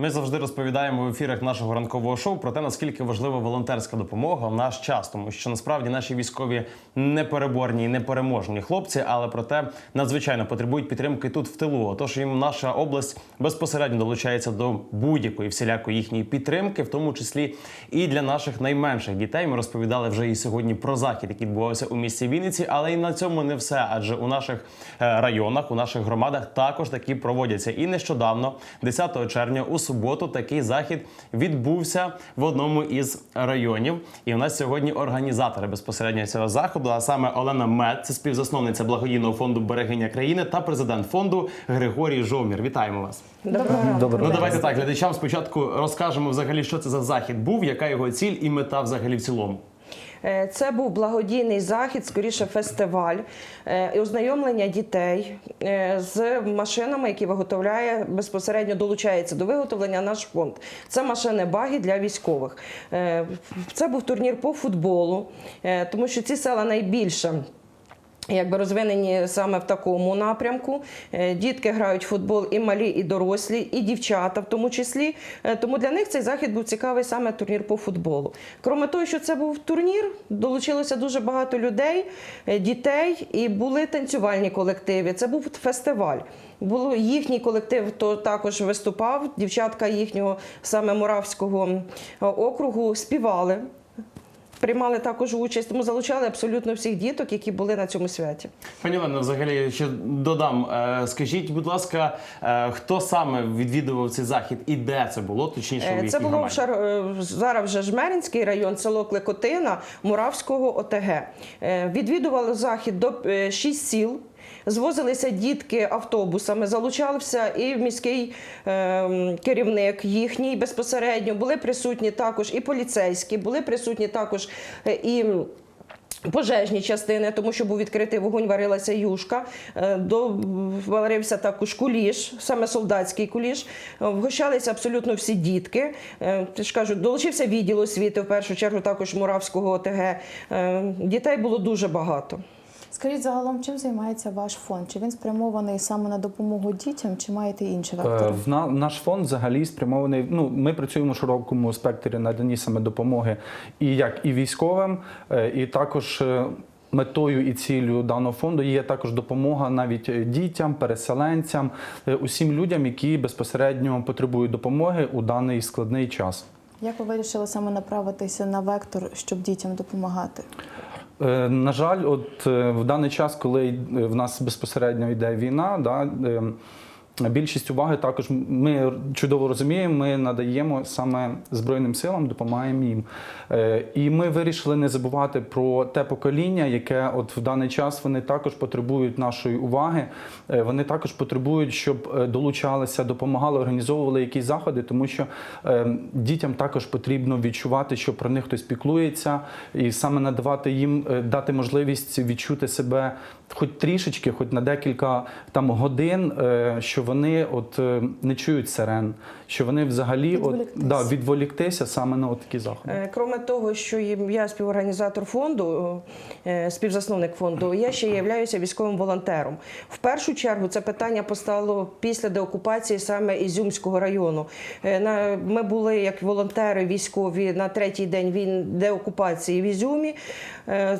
Ми завжди розповідаємо в ефірах нашого ранкового шоу про те, наскільки важлива волонтерська допомога в наш час, тому що насправді наші військові непереборні і непереможні хлопці, але проте надзвичайно потребують підтримки тут в тилу. Отож їм наша область безпосередньо долучається до будь-якої всілякої їхньої підтримки, в тому числі і для наших найменших дітей. Ми розповідали вже і сьогодні про захід, який відбувався у місті Вінниці, але і на цьому не все. Адже у наших е, районах, у наших громадах також такі проводяться. І нещодавно, 10 червня, у суботу, такий захід відбувся в одному із районів. І у нас сьогодні організатори безпосередньо цього заходу, а саме Олена Мед, це співзасновниця благодійного фонду Берегиня країни та президент фонду Григорій Жовмір. Вітаємо вас. Доброго Доброго Ну давайте так глядачам спочатку розкажемо взагалі, що це за захід був, яка його ціль і мета взагалі в цілому. Е, Це був благодійний захід, скоріше фестиваль е, ознайомлення дітей е, з машинами, які виготовляє безпосередньо долучається до виготовлення наш фонд. Це машини баги для військових. Це був турнір по футболу, тому що ці села найбільше. Якби розвинені саме в такому напрямку. Е, Дітки грають в футбол і малі, і дорослі, і дівчата в тому числі. Е, Тому для них цей захід був цікавий саме турнір по футболу. Кроме того, що це був турнір, долучилося дуже багато людей, е, дітей, і були танцювальні колективи. Це був фестиваль. Було їхній колектив, то також виступав. Дівчатка їхнього саме Моравського округу співали. Приймали також участь, тому залучали абсолютно всіх діток, які були на цьому святі. Пані Олено, взагалі ще додам. Е, Скажіть, будь ласка, е, хто саме відвідував цей захід і де це було? Точніше, у Е, Це було в? Шар... зараз вже Жмеринський район, село Клекотина, Муравського ОТГ. Відвідували захід до шість сіл. Звозилися дітки автобусами, залучався і міський е, керівник їхній безпосередньо. Були присутні також і поліцейські, були присутні також е, і. Пожежні частини, тому що був відкритий вогонь, варилася юшка, е, до, варився також куліш, саме солдатський куліш. Е, Вгощалися абсолютно всі дітки. Я ж кажу, долучився відділ освіти, в першу чергу також Муравського ОТГ. Дітей було дуже багато. Скажіть загалом, чим займається ваш фонд? Чи він спрямований саме на допомогу дітям, чи маєте інші Е, вектори? В на- наш фонд взагалі спрямований. Ну, ми працюємо в широкому спектрі наданні саме допомоги і як і військовим, е, і також. е, Метою і ціллю даного фонду є також допомога навіть дітям, переселенцям, усім людям, які безпосередньо потребують допомоги у даний складний час. Як ви вирішили саме направитися на вектор, щоб дітям допомагати? Е, На жаль, от е, в даний час, коли е, в нас безпосередньо йде війна, да, е, більшість уваги також ми чудово розуміємо, ми надаємо саме Збройним силам, допомагаємо їм. Е, І ми вирішили не забувати про те покоління, яке от в даний час вони також потребують нашої уваги. Е, Вони також потребують, щоб е, долучалися, допомагали, організовували якісь заходи, тому що дітям також потрібно відчувати, що про них хтось піклується, і саме надавати їм, дати можливість відчути себе хоч трішечки, хоч на декілька там годин, що вони от е, не чують сирен, що вони взагалі от, да, відволіктися саме на такі заходи. Е, Кроме того, що я співорганізатор фонду, е, співзасновник фонду, я ще являюся військовим волонтером. В першу чергу це питання постало після деокупації саме Ізюмського району. Ми були як волонтери військові на третій день війн деокупації в Ізюмі.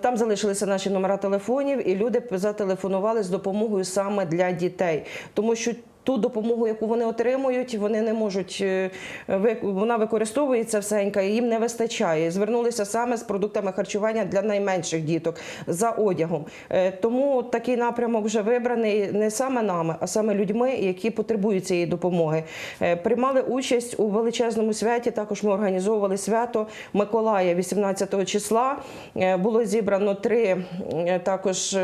Там залишилися наші номера телефонів, і люди зателефонували з допомогою саме для дітей, тому що ту допомогу, яку вони отримують, вони не можуть е, вона використовується всенька, їм не вистачає. Звернулися саме з продуктами харчування для найменших діток за одягом. Е, Тому такий напрямок вже вибраний не саме нами, а саме людьми, які потребують цієї допомоги. Е, Приймали участь у величезному святі. Також ми організовували свято Миколая 18 числа. Було зібрано три також.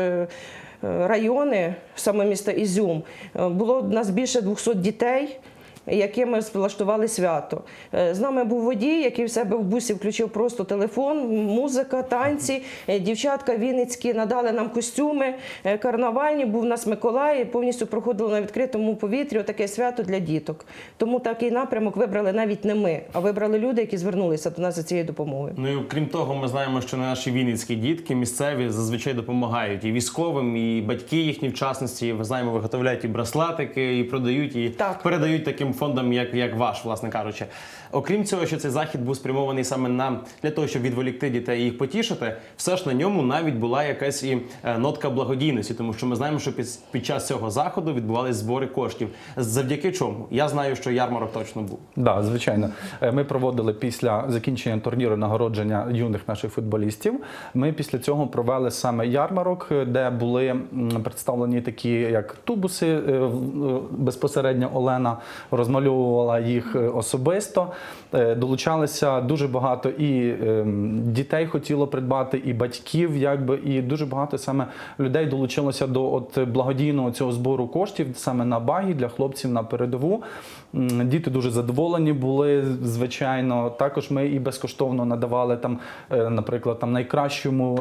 Райони, саме міста Ізюм, Е, було у нас більше 200 дітей. Якими влаштували свято. Е, З нами був водій, який в себе в бусі включив просто телефон, музика, танці. Е, Дівчатка Вінницькі надали нам костюми е, карнавальні. Був у нас Миколай, повністю проходило на відкритому повітрі таке свято для діток. Тому такий напрямок вибрали навіть не ми, а вибрали люди, які звернулися до нас за цією допомогою. Ну і крім того, ми знаємо, що наші вінницькі дітки місцеві зазвичай допомагають і військовим, і батьки їхні в частності. Ви знаємо, виготовляють і браслетики, і продають, і Так. передають таким фондом, як, як ваш, власне кажучи. Окрім цього, що цей захід був спрямований саме на для того, щоб відволікти дітей і їх потішити, все ж на ньому навіть була якась і е, нотка благодійності, тому що ми знаємо, що під, під час цього заходу відбувалися збори коштів. Завдяки чому? Я знаю, що ярмарок точно був. Да, звичайно. Е, Ми проводили після закінчення турніру нагородження юних наших футболістів. Ми після цього провели саме ярмарок, е, де були представлені такі, як тубуси. Безпосередньо Олена розмальовувала їх е, особисто. Е, Долучалися дуже багато і ем, дітей хотіло придбати, і батьків, якби, і дуже багато саме людей долучилося до от благодійного цього збору коштів саме на багі для хлопців на передову. Діти дуже задоволені були, звичайно. Також ми і безкоштовно надавали там, е, наприклад, там найкращому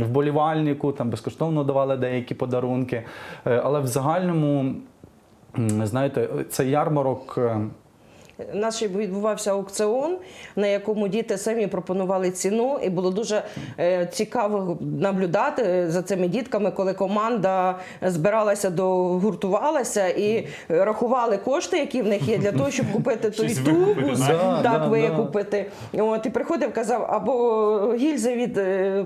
вболівальнику, там безкоштовно давали деякі подарунки. Але в загальному, знаєте, цей ярмарок. Е, У нас ще відбувався аукціон, на якому діти самі пропонували ціну, і було дуже е, цікаво наблюдати за цими дітками, коли команда збиралася до гуртувалася і рахували кошти, які в них є, для того, щоб купити той тубус, так? Да, так да, викупити. От і приходив, казав, або гільзи від е,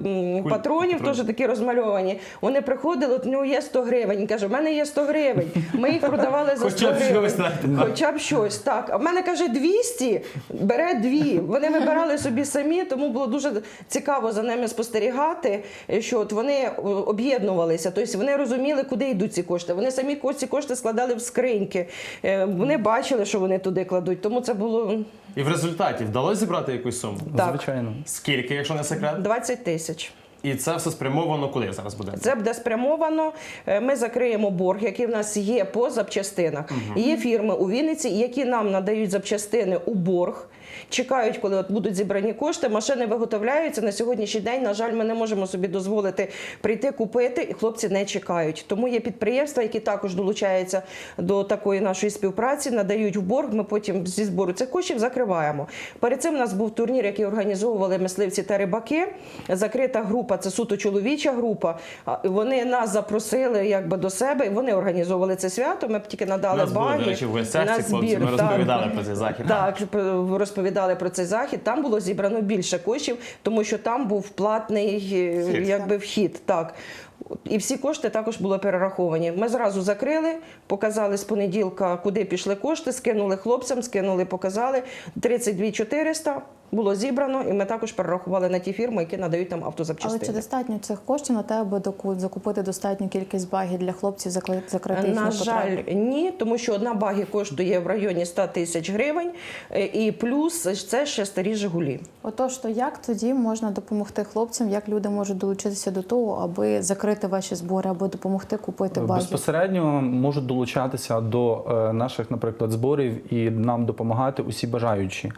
патронів, теж такі розмальовані. Вони приходили, от у нього є 100 гривень. Каже, в мене є 100 гривень. Ми їх продавали за 100 Хоча б гривень. Хоча б щось, так. А в мене каже 200, бере дві. Вони вибирали собі самі, тому було дуже цікаво за ними спостерігати, що от вони об'єднувалися. Тобто вони розуміли, куди йдуть ці кошти. Вони самі ці кошти складали в скриньки. Е, Вони бачили, що вони туди кладуть. Тому це було І в результаті вдалося зібрати якусь суму. Так. Звичайно. Скільки, якщо не секрет? 20 тисяч. І це все спрямовано куди зараз буде? Це буде спрямовано. е, Ми закриємо борг, який в нас є по запчастинах. Є фірми у Вінниці, які нам надають запчастини у борг. Чекають, коли от будуть зібрані кошти. Машини виготовляються на сьогоднішній день. На жаль, ми не можемо собі дозволити прийти купити, і хлопці не чекають. Тому є підприємства, які також долучаються до такої нашої співпраці, надають в борг. Ми потім зі збору цих коштів закриваємо. Перед цим у нас був турнір, який організовували мисливці та рибаки. Закрита група, це суто чоловіча група. Вони нас запросили якби до себе, і вони організовували це свято. Ми б тільки надали баги до речі, в гостях ці хлопці. Ми розповідали про цей захід. Так, розповідали про цей захід. Там було зібрано більше коштів, тому що там був платний е, Вхід. якби вхід. Так. І всі кошти також були перераховані. Ми зразу закрили, показали з понеділка, куди пішли кошти, скинули хлопцям, скинули, показали. 32 400 було зібрано, і ми також перерахували на ті фірми, які надають нам Але чи достатньо цих коштів на те, аби доку- закупити достатню кількість багів для хлопців, закрити їхні На жаль, ні, тому що одна багі коштує в районі 100 тисяч гривень, е, і плюс це ще старі Жигулі. Отож, то як тоді можна допомогти хлопцям, як люди можуть долучитися до того, аби закрити ваші збори, або допомогти купити баги? Безпосередньо можуть долучатися до е, наших, наприклад, зборів і нам допомагати усі бажаючі.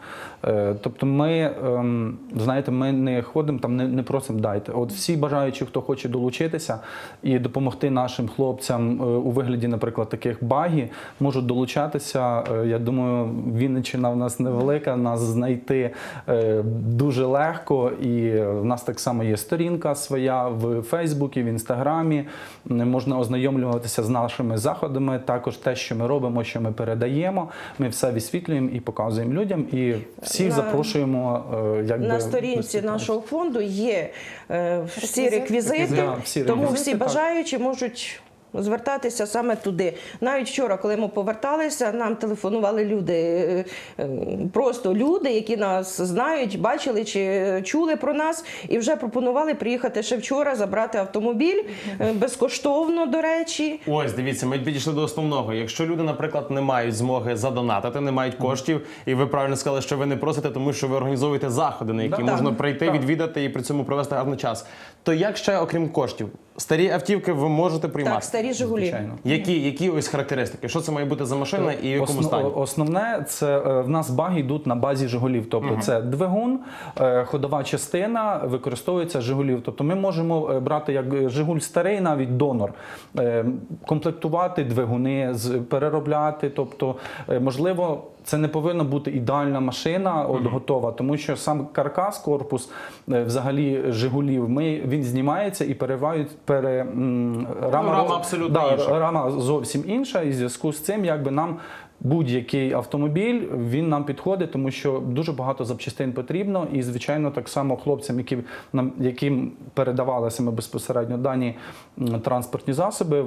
Е, Тобто, ми ем, знаєте, ми не ходимо там, не, не просимо дайте. От всі бажаючі, хто хоче долучитися і допомогти нашим хлопцям е, у вигляді, наприклад, таких багі, можуть долучатися. Е, Я думаю, Вінниччина в нас невелика, нас знайти е, дуже легко. І в нас так само є сторінка своя в Фейсбуці, в Інстаграмі. Можна ознайомлюватися з нашими заходами. Також те, що ми робимо, що ми передаємо. Ми все висвітлюємо і показуємо людям. І всіх запрошуємо. Е, Якби На сторінці нашого фонду є е, всі Реквізити. реквізити, Да, всі тому реквізити, всі так. бажаючі можуть. Звертатися саме туди. Навіть вчора, коли ми поверталися, нам телефонували люди, е, е, просто люди, які нас знають, бачили чи чули про нас, і вже пропонували приїхати ще вчора, забрати автомобіль е, безкоштовно, до речі. Ось дивіться, ми підійшли до основного. Якщо люди, наприклад, не мають змоги задонатити, не мають коштів, і ви правильно сказали, що ви не просите, тому що ви організовуєте заходи, на які Да. можна прийти, Так. відвідати і при цьому провести гарний час. То як ще, окрім коштів, старі автівки ви можете приймати? Так, старі Жигулі. Звичайно. Які, які ось характеристики? Що це має бути за машина і в якому Основ- стані? Основне це е, в нас баги йдуть на базі Жигулів. Тобто це двигун, е, ходова частина використовується Жигулів. Тобто ми можемо е, брати як Жигуль старий, навіть донор, е, комплектувати двигуни, з- переробляти. Тобто, е, можливо. Це не повинна бути ідеальна машина, от готова, тому що сам каркас, корпус е, взагалі Жигулів, ми він знімається і переривають пере м, рама абсолютно да, інша. рама зовсім інша, і в зв'язку з цим, якби нам будь-який автомобіль він нам підходить, тому що дуже багато запчастин потрібно. І, звичайно, так само хлопцям, які нам яким передавалися ми безпосередньо дані транспортні засоби.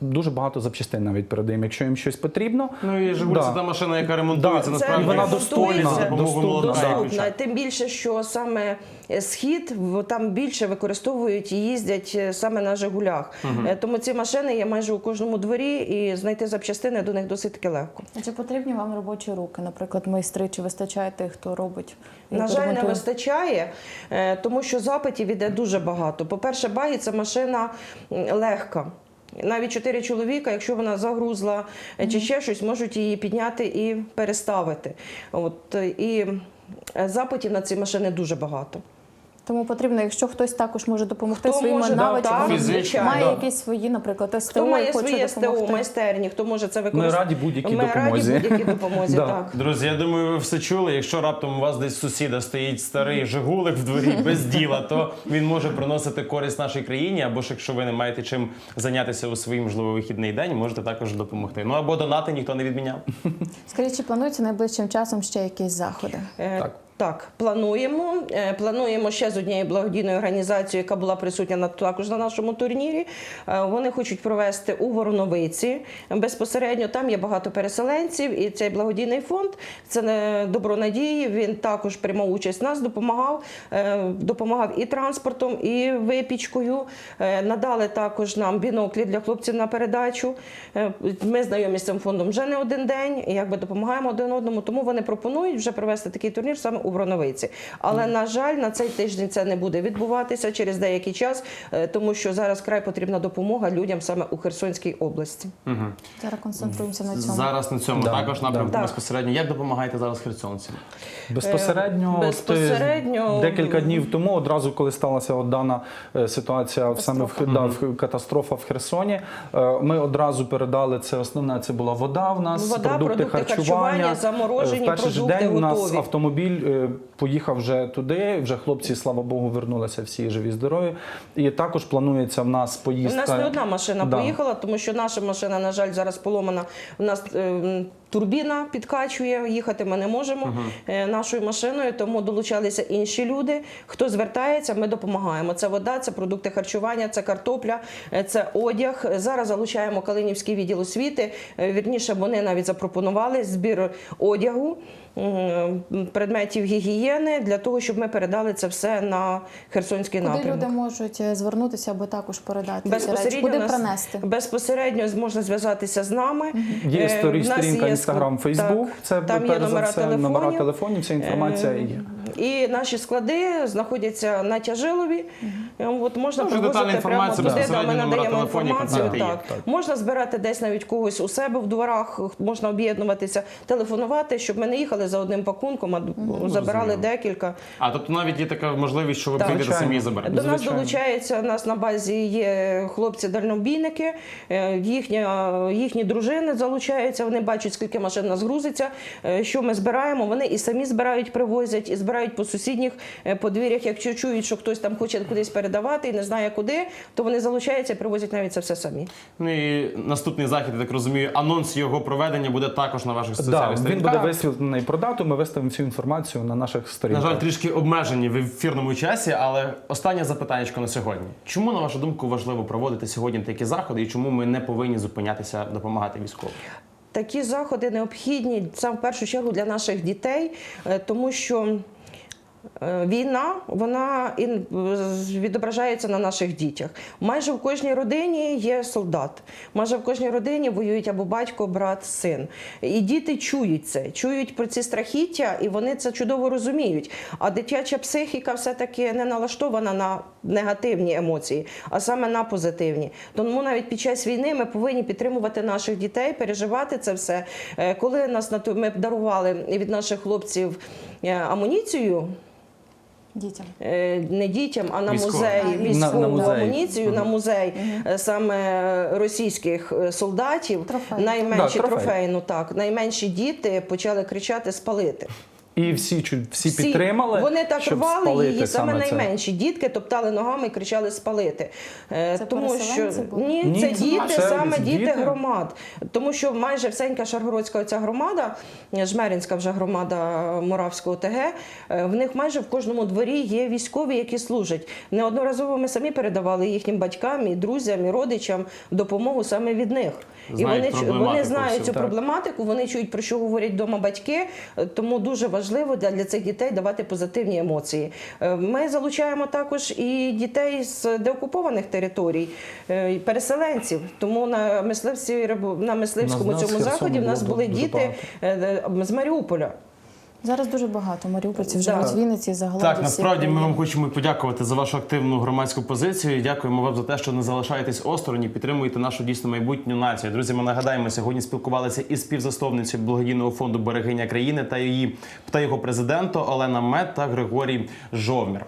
Дуже багато запчастин навіть передаємо. Якщо їм щось потрібно, Ну і Жигуль Да. це та машина, яка ремонтується Да, насправді і вона достойна, столі за допомогою доступна, молотка і доступна. Тим більше, що саме схід в- там більше використовують і їздять е, саме на Жигулях. Е, Тому ці машини є майже у кожному дворі, і знайти запчастини до них досить таки легко. А Чи потрібні вам робочі руки, наприклад, майстри, чи вистачає тих, хто робить? і На жаль, не ремонтує? вистачає, е, тому що запитів іде дуже багато. По-перше, багі це машина м, легка. Навіть чотири чоловіка, якщо вона загрузла е, чи ще щось, можуть її підняти і переставити. От е, і е, запитів на ці машини дуже багато. Тому потрібно, якщо хтось також може допомогти Хто своїми може, да, навичками, так, Фізично, має да. якісь свої, наприклад, СТО, Хто має хоче своє СТО, допомогти. майстерні, хто може це використати? раді будь-якій Ми допомозі. раді будь-якій допомозі, Да. так. Друзі, я думаю, ви все чули. Якщо раптом у вас десь сусіда стоїть старий Жигулик в дворі без діла, то він може приносити користь нашій країні. Або ж якщо ви не маєте чим зайнятися у свій можливо вихідний день, можете також допомогти. Ну або донати ніхто не відміняв. Скажіть, чи планується найближчим часом ще якісь заходи? Е, Так. Так, плануємо. Е, Плануємо ще з однією благодійною організацією, яка була присутня також на нашому турнірі. Е, Вони хочуть провести у Вороновиці безпосередньо. Там є багато переселенців, і цей благодійний фонд це не добро надії. Він також приймав участь. Нас допомагав, е, допомагав і транспортом, і випічкою. Надали також нам біноклі для хлопців на передачу. Ми знайомі з цим фондом вже не один день, і якби допомагаємо один одному. Тому вони пропонують вже провести такий турнір саме у Вроновиці. Але на жаль, на цей тиждень це не буде відбуватися через деякий час, е, тому що зараз край потрібна допомога людям саме у Херсонській області. Зараз концентруємося на цьому. Зараз на цьому Да, також напрямку да. безпосередньо. Як допомагаєте зараз херсонцям? Безпосередньо, Е, от, е, безпосередньо- декілька днів тому, одразу коли сталася от дана ситуація в- саме в, да, в катастрофа в Херсоні, ми одразу передали це основне. Це була вода в нас, Вода, продукти, продукти харчування. харчування, заморожені в перший продукти день у нас готові. автомобіль поїхав вже туди. Вже хлопці, слава Богу, вернулися всі живі, здорові. І також планується в нас У нас не одна машина Да. поїхала, тому що наша машина, на жаль, зараз поломана. У нас е, м, турбіна підкачує, їхати ми не можемо е, нашою машиною, тому долучалися інші люди. Хто звертається, ми допомагаємо. Це вода, це продукти харчування, це картопля, е, це одяг. Зараз залучаємо Калинівський відділ освіти. Е, Вірніше, вони навіть запропонували збір одягу. Предметів гігієни для того, щоб ми передали це все на Херсонський Куди напрямок. люди можуть звернутися, аби також передати ці речі? Безпосередньо Куди нас- принести? Безпосередньо можна зв'язатися з нами. Є Е, в нас сторінка є Інстаграм, Фейсбук. Це там є перш за номера все номера телефонів. Ця Вся інформація Е, є. І наші склади знаходяться на тяжилові. От можна Ну, привозити прямо туди, да, ми надаємо інформацію. Так. Так. Можна збирати десь навіть когось у себе в дворах, можна об'єднуватися, телефонувати, щоб ми не їхали за одним пакунком, а забирали зрозуміло. декілька. А тобто навіть є така можливість, що ви Так. прийдете самі заберете. До нас Звичайно. долучаються. У нас на базі є хлопці-дальнобійники, е, їхня, їхні дружини залучаються. Вони бачать, скільки машин нас грузиться, е, що ми збираємо. Вони і самі збирають, привозять, і збирають по сусідніх е, подвір'ях. Якщо чують, що хтось там хоче кудись передавати і не знає куди, то вони залучаються і привозять навіть це все самі. Ну і наступний захід, я так розумію, анонс його проведення буде також на ваших Да, соціальних він буде висвітлений про дату. Ми виставимо всю інформацію на наших На жаль, трішки обмежені в ефірному часі, але останнє запитання на сьогодні. Чому, на вашу думку, важливо проводити сьогодні такі заходи і чому ми не повинні зупинятися допомагати військовим? Такі заходи необхідні саме в першу чергу для наших дітей, е, тому що. Е, Війна вона ін- відображається на наших дітях. Майже в кожній родині є солдат. Майже в кожній родині воюють або батько, брат, син. І діти чують це, чують про ці страхіття, і вони це чудово розуміють. А дитяча психіка все-таки не налаштована на негативні емоції, а саме на позитивні. Тому навіть під час війни ми повинні підтримувати наших дітей, переживати це все. Е, Коли нас ми дарували від наших хлопців е, амуніцію. Дітям. Е, Не дітям, а на музей військову на музей. амуніцію, на музей е, саме російських е, солдатів. Трофей. Найменші Да, трофей. трофейну, так найменші діти почали кричати спалити. І всі чу- всі, підтримали. Вони так щоб рвали спалити її саме це. найменші. Дітки топтали ногами і кричали спалити. Е, Це тому що були? ні, Ні, це це діти, це саме діти, діти. громад. Тому що майже всенька Шаргородська ця громада, Жмеринська вже громада Моравського ТГ, е, в них майже в кожному дворі є військові, які служать. Неодноразово ми самі передавали їхнім батькам, і друзям, і родичам допомогу саме від них. І вони, вони знають цю Так. проблематику, вони чують про що говорять вдома батьки. е, Тому дуже важливо для, для цих дітей давати позитивні емоції. Е, Ми залучаємо також і дітей з деокупованих територій, е, переселенців. Тому на мисливці на мисливському нас, цьому заході в нас були діти е, з Маріуполя. Зараз дуже багато маріупольців живуть в Вінниці загалом. Так, насправді ми вам хочемо подякувати за вашу активну громадську позицію. Дякуємо вам за те, що не залишаєтесь осторонь і підтримуєте нашу дійсно майбутню націю. Друзі, ми нагадаємо, сьогодні спілкувалися із співзасновницею благодійного фонду Берегиня країни та її та його президенту Олена Мед та Григорій Жовмір.